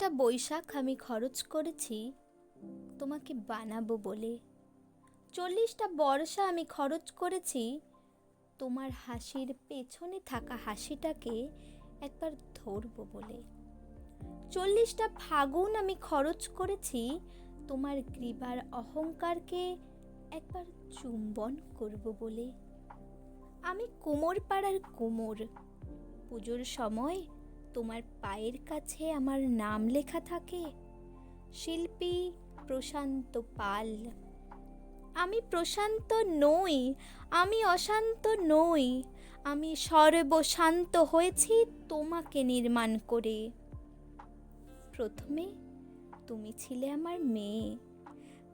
বৈশাখ আমি খরচ করেছি, তোমাকে বানাবো বলে। চল্লিশটা বর্ষা আমি খরচ করেছি, তোমার হাসির পেছনে থাকা হাসিটাকে একবার ধরবো বলে। চল্লিশটা ফাগুন আমি খরচ করেছি, তোমার গ্রীবার অহংকারকে একবার চুম্বন করব বলে। আমি কোমর পাড়ার কোমর, পুজোর সময় তোমার পায়ের কাছে আমার নাম লেখা থাকে? শিল্পী প্রশান্ত পাল। আমি প্রশান্ত নই, আমি অশান্ত নই, আমি সর্বশান্ত হয়েছি তোমাকে নির্মাণ করে। প্রথমে তুমি ছিলে আমার মেয়ে।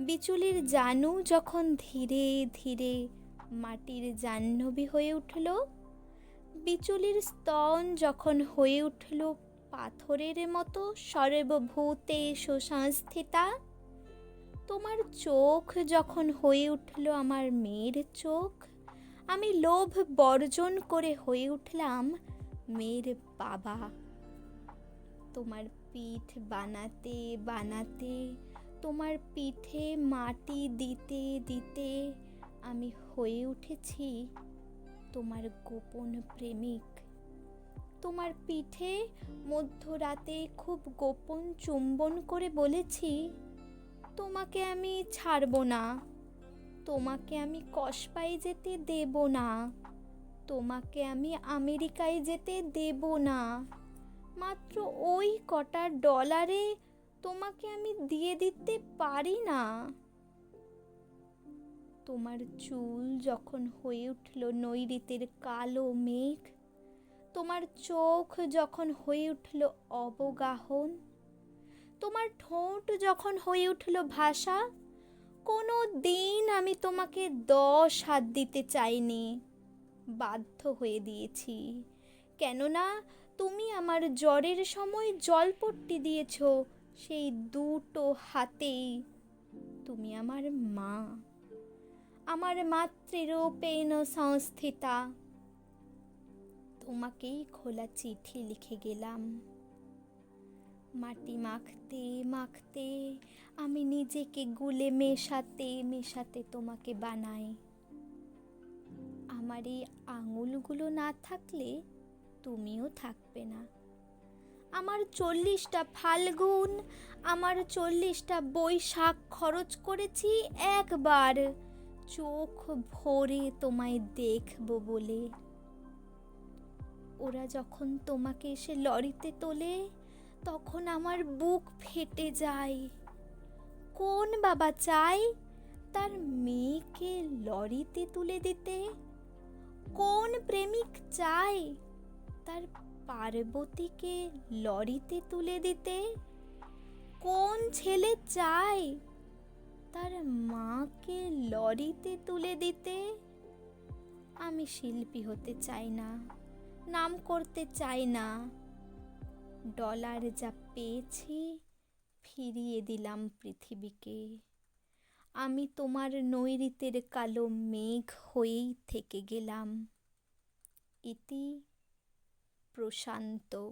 বিচুলির জানু যখন ধীরে ধীরে মাটির জাহ্নবী হয়ে উঠল বিচুলির স্তন যখন হয়ে উঠল পাথরের মতো সর্বভূতে সুসংস্থিতা, তোমার চোখ যখন হয়ে উঠল আমার মেয়ের চোখ, আমি লোভ বর্জন করে হয়ে উঠলাম মেয়ের বাবা। তোমার পিঠ বানাতে বানাতে, তোমার পিঠে মাটি দিতে দিতে আমি হয়ে উঠেছি তোমার গোপন প্রেমিক। তোমার পিঠে মধ্যরাতে খুব গোপন চুম্বন করে বলেছি, তোমাকে আমি ছাড়ব না। তোমাকে আমি কসবাই যেতে দেব না। তোমাকে আমি আমেরিকায় যেতে দেব না। মাত্র ওই কটা ডলারে তোমাকে আমি দিয়ে দিতে পারি না। তোমার চুল যখন হয়ে উঠল নৈরিতের কালো মেঘ, তোমার চোখ যখন হয়ে উঠল অবগাহন, তোমার ঠোঁট যখন হয়ে উঠল ভাষা, কোনো দিন আমি তোমাকে দশ হাত দিতে চাইনি, বাধ্য হয়ে দিয়েছি। কেননা তুমি আমার জ্বরের সময় জলপট্টি দিয়েছ, সেই দুটো হাতেই তুমি আমার মা। আমার মাতৃরূপেণ সংস্থিতা তোমাকেই খোলা চিঠি লিখে গেলাম। মাটি মাখতে মাখতে আমি নিজেকে গুলে মেশাতে মেশাতে তোমাকে বানাই। আমার এই আঙুলগুলো না থাকলে তুমিও থাকবে না। আমার চল্লিশটা ফাল্গুন, আমার চল্লিশটা বৈশাখ খরচ করেছি একবার। চোখ ভরে তোমায় দেখব বলে। ওরা যখন তোমাকে এসে লরিতে তোলে, তখন আমার বুক ফেটে যায়। কোন বাবা চাই তার মেয়েকে লরিতে তুলে দিতে? কোন প্রেমিক চায় তার পার্বতীকে লরিতে তুলে দিতে? কোন ছেলে চায় তার মাকে লরিতে তুলে দিতে? আমি শিল্পী হতে চাই না, নাম করতে চাই না। ডলার যা পেয়েছি ফিরিয়ে দিলাম পৃথিবীকে। আমি তোমার নৈরিতের কালো মেঘ হয়েই থেকে গেলাম। ইতি প্রশান্ত।